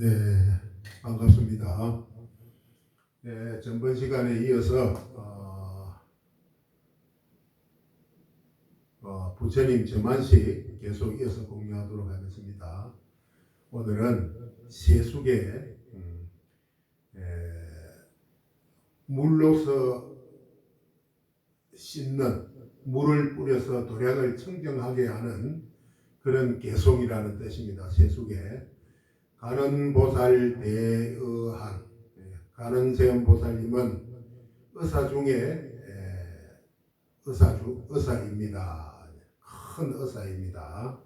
네, 반갑습니다. 네, 전번 시간에 이어서 어, 어, 부처님 저만식 계속 이어서 공유하도록 하겠습니다. 오늘은 세수계 음, 에, 물로서 씻는 물을 뿌려서 도량을 청정하게 하는 그런 개송이라는 뜻입니다. 세수계. 가는보살 대의한 예, 가는세음 보살님은 의사 중에 예, 의사 중 의사입니다. 큰 의사입니다.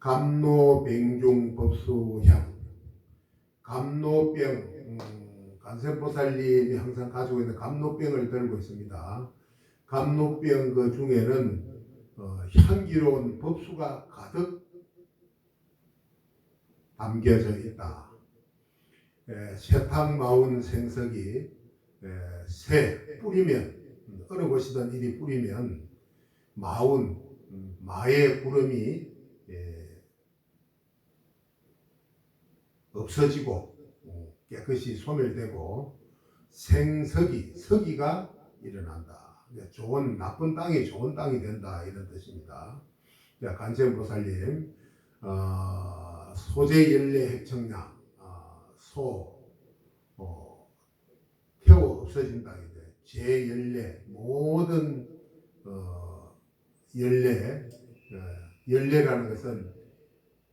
감노병중 법수향 감노병 음, 간세보살님이 항상 가지고 있는 감노병을 들고 있습니다. 감노병 그 중에는 어, 향기로운 법수가 가득 담겨져 있다. 에, 세탁 마운 생석이 에, 새 뿌리면 음, 어느 곳이든 이리 뿌리면 마운 음, 마의 구름이 에, 없어지고 어, 깨끗이 소멸되고 생석이 석이가 일어난다. 좋은 나쁜 땅이 좋은 땅이 된다 이런 뜻입니다. 자, 간세보살님 어, 소재 연례 핵청량 어, 소 어, 태워 없어진다 이제 제 연례 모든 어, 연례 어, 연례라는 것은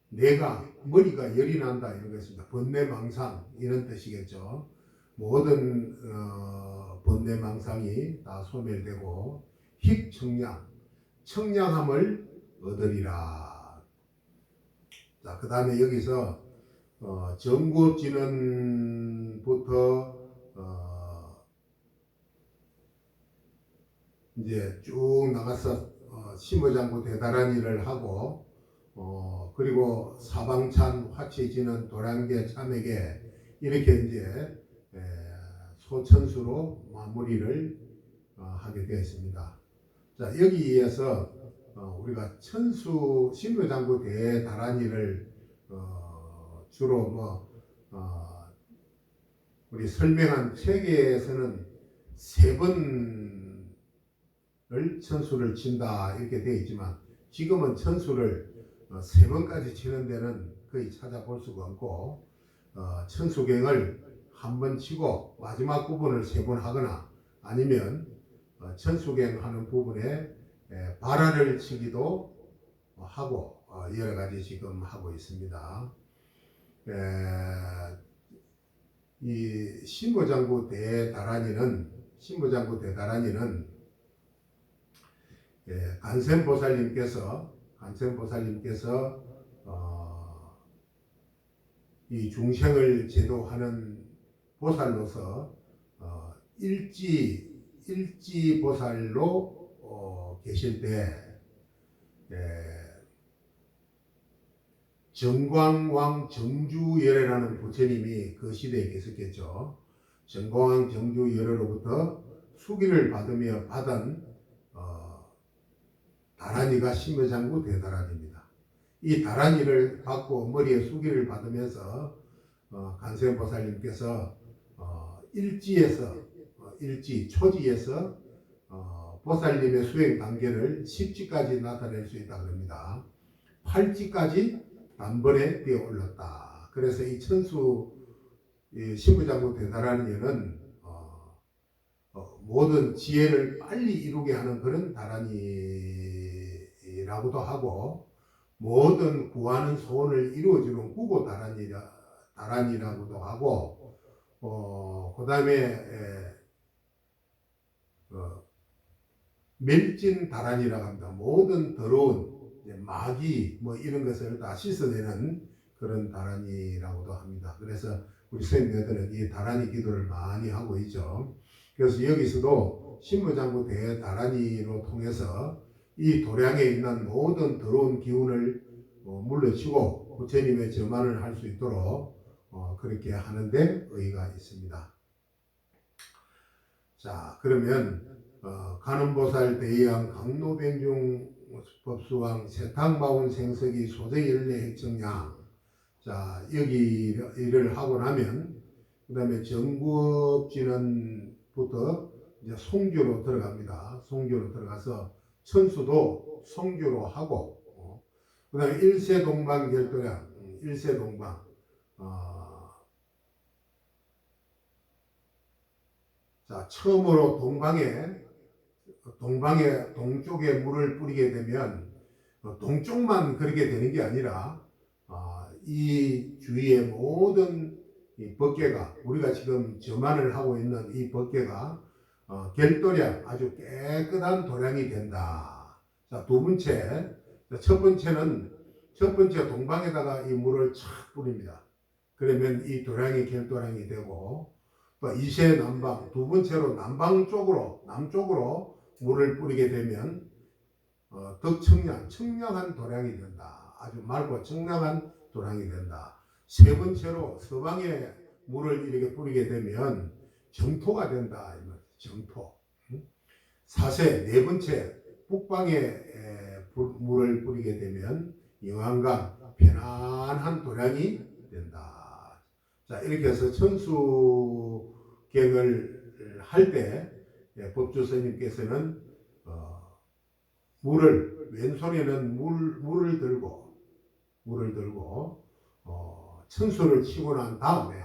내가 머리가 열이 난다 이런 것입니다. 번뇌망상 이런 뜻이겠죠. 모든 어, 번뇌망상이 다 소멸되고 희청량 청량함을 얻으리라. 자, 그 다음에 여기서 어, 정구진언부터 어, 이제 쭉 나가서 어, 심어장구 대단한 일을 하고 어, 그리고 사방찬 화치지는 도량계 참에게 이렇게 이제 에, 소천수로 마무리를 어, 하게 되었습니다. 자 여기에서 어, 우리가 천수 신묘장구 대다란이를 어, 주로 뭐 어, 우리 설명한 책에서는 세 번을 천수를 친다 이렇게 되어 있지만 지금은 천수를 어, 세 번까지 치는 데는 거의 찾아볼 수가 없고 어, 천수경을 한 번 치고 마지막 부분을 세 번 하거나 아니면 어, 천수경 하는 부분에 에, 발화를 치기도 하고 어, 여러 가지 지금 하고 있습니다. 에, 이 신보장구 대다란이는 신보장구 대다란이는 예, 간센보살님께서 간센보살님께서 어, 이 중생을 제도하는 보살로서 어, 일지 일지 보살로 어, 계실 때 예, 정광왕 정주열애라는 부처님이 그 시대에 계셨겠죠. 정광왕 정주열애로부터 수기를 받으며 받은 어, 다란이가 심여장구 대다란입니다. 이 다란이를 받고 머리에 수기를 받으면서 어, 간세보살님께서 어, 일지에서 어, 일지 초지에서 어, 보살님의 수행 단계를 10지까지 나타낼 수 있다 그럽니다. 8지까지 단번에 뛰어 올랐다. 그래서 이 천수 이 신부장구 대단한 일은 어, 어, 모든 지혜를 빨리 이루게 하는 그런 다란이라고도 하고 모든 구하는 소원을 이루어주는 구고 다란이라 다란이라고도 하고 어, 그 다음에 어, 멸진 다란이라고 합니다. 모든 더러운 마귀 뭐 이런 것을 다 씻어내는 그런 다란이라고도 합니다. 그래서 우리 선생님들은 이 다란이 기도를 많이 하고 있죠. 그래서 여기서도 신무장구 대다란이로 통해서 이 도량에 있는 모든 더러운 기운을 어, 물러치고 부처님의 저만을 할 수 있도록 어, 그렇게 하는데 의의가 있습니다. 자 그러면 어, 간음보살 대의왕 강노변중 법수왕 세탁마운 생석이 소재열례 핵정량 자 여기 일을 하고 나면 그 다음에 정구업진은부터 이제 송교로 들어갑니다. 송교로 들어가서 천수도 송교로 하고 어, 그 다음에 일세 동방 결도량 음, 일세 동방 어, 자 처음으로 동방에 동방에 동쪽에 물을 뿌리게 되면 어, 동쪽만 그렇게 되는 게 아니라 아, 이 주위의 모든 이 법계가 우리가 지금 점안을 하고 있는 이 법계가 어, 결도량 아주 깨끗한 도량이 된다. 자, 두 번째, 자, 첫 번째는 첫 번째 동방에다가 이 물을 착 뿌립니다. 그러면 이 도량이 결도량이 되고 또 이세 남방 두 번째로 남방 쪽으로 남쪽으로 물을 뿌리게 되면 어, 덕청량 청량한 도량이 된다. 아주 맑고 청량한 도량이 된다. 세 번째로 서방에 물을 이렇게 뿌리게 되면 정토가 된다. 정토. 응? 사세 네 번째 북방에 물을 뿌리게 되면 영안강 편안한 도량이 된다. 자 이렇게 해서 천수객을 할 때 예, 법주 스님께서는 어, 물을 왼손에는 물 물을 들고 물을 들고 어, 천수를 치고 난 다음에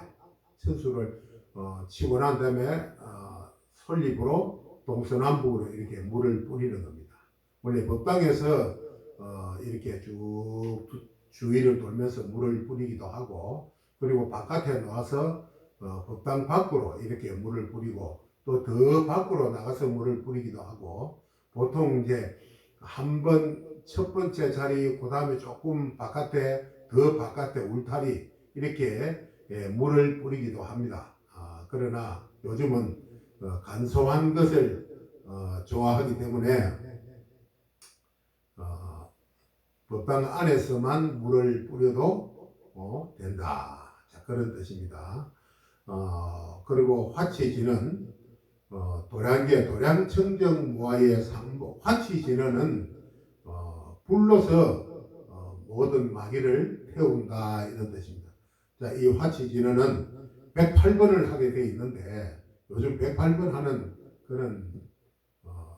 천수를 어, 치고 난 다음에 어, 솔잎으로 동서남북으로 이렇게 물을 뿌리는 겁니다. 원래 법당에서 어, 이렇게 쭉 두- 주위를 돌면서 물을 뿌리기도 하고 그리고 바깥에 나와서 어, 법당 밖으로 이렇게 물을 뿌리고 또 더 밖으로 나가서 물을 뿌리기도 하고 보통 이제 한 번 첫 번째 자리 그 다음에 조금 바깥에 더 바깥에 울타리 이렇게 예, 물을 뿌리기도 합니다. 아, 그러나 요즘은 어, 간소한 것을 어, 좋아하기 때문에 어, 법당 안에서만 물을 뿌려도 어, 된다. 자, 그런 뜻입니다. 어, 그리고 화치지는 어, 도량계 도량청정 모아의 상보 화치진언은 어, 불로서 어, 모든 마귀를 태운다 이런 뜻입니다. 자, 이 화치진언은 108번을 하게 돼 있는데 요즘 108번 하는 그런 어,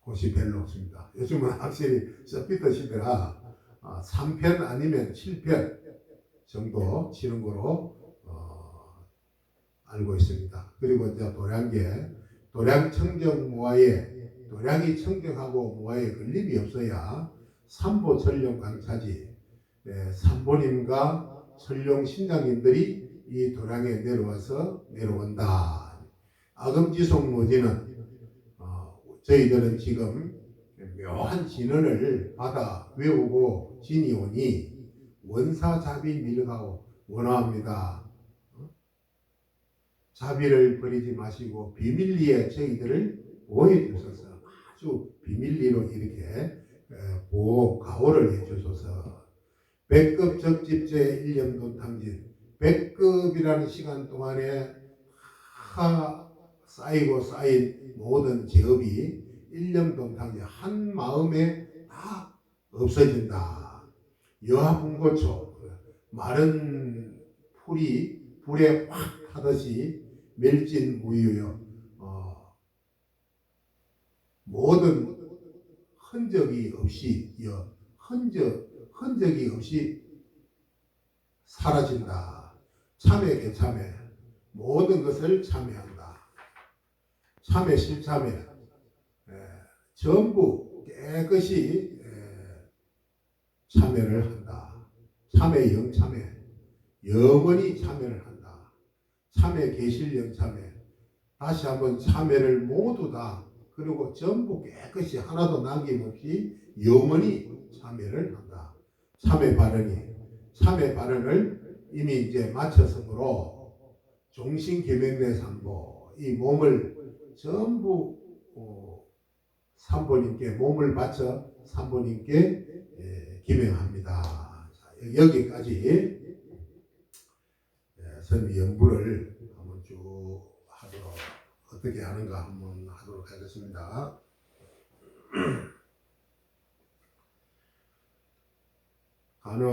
곳이 별로 없습니다. 요즘은 확실히 서피터 시대라 어, 3편 아니면 7편 정도 치는 거로 어, 알고 있습니다. 그리고 이제 도량계 도량 청정 모아에 도량이 청정하고 모아에 건립이 없어야 삼보 천룡 강차지 예, 삼보님과 천룡 신장님들이 이 도량에 내려와서 내려온다. 아금지송 모지는 어, 저희들은 지금 묘한 진언을 받아 외우고 지니오니 원사자비 밀가오 원화합니다. 자비를 버리지 마시고 비밀리에 저희들을 보호해 주소서 아주 비밀리로 이렇게 에, 보호 가호를 해 주소서. 백급 적집제 일념돈 탕진 백급이라는 시간 동안에 하 쌓이고 쌓인 모든 제업이 일념돈 탕진 한 마음에 다 없어진다. 여하분고초 마른 풀이 불에 확 타듯이 멸진 무유요. 어, 모든 흔적이 없이 여 흔적 흔적이 없이 사라진다. 참회 개참회 모든 것을 참회한다. 참회 실참회 에, 전부 깨끗이 에, 참회를 한다. 참회 영참회 영원히 참회를 한다. 참회 계실령 참회. 다시 한번 참회를 모두 다 그리고 전부 깨끗이 하나도 남김없이 영원히 참회를 한다. 참회 발언이 참회 발언을 이미 이제 마쳤으므로 종신 계명내 삼보 이 몸을 전부 어, 삼보님께 몸을 바쳐 삼보님께 예, 기명합니다. 자, 여기까지 예, 선미 연부를 한번 쭉 하도록 어떻게 하는가 한번 하도록 하겠습니다. 가는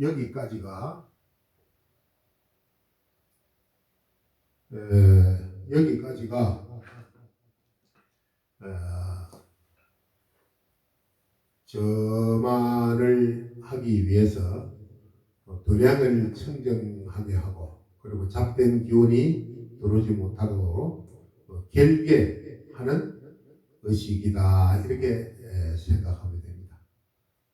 여기까지가 에, 여기까지가 어, 저만을 하기 위해서 어, 도량을 청정하게 하고 그리고 잡된 기운이 들어오지 못하도록 어, 결계하는 의식이다 이렇게 에, 생각하면 됩니다.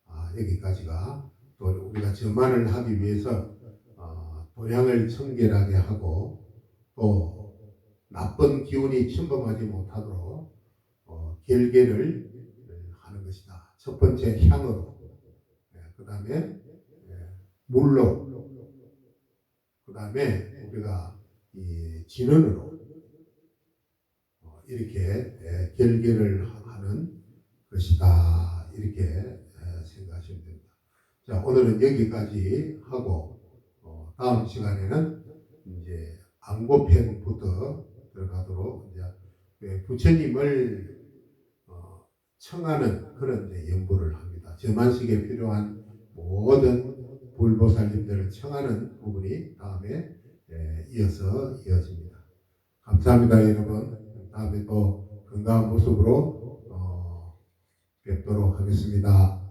아, 여기까지가 또 우리가 저만을 하기 위해서 어, 도량을 청결하게 하고 또 나쁜 기운이 침범하지 못하도록 어, 결계를 에, 하는 것이다. 첫 번째 향으로, 그 다음에 물로, 그 다음에 우리가 이 진원으로 어, 이렇게 에, 결계를 하는 것이다. 이렇게 에, 생각하시면 됩니다. 자, 오늘은 여기까지 하고 어, 다음 시간에는 이제 안고편부터 들어가도록 이제 예, 부처님을 어, 청하는 그런 이제 연구를 합니다. 저만식에 필요한 모든 불보살님들을 청하는 부분이 다음에 예, 이어서 이어집니다. 감사합니다, 여러분. 다음에 또 건강한 모습으로 어, 뵙도록 하겠습니다.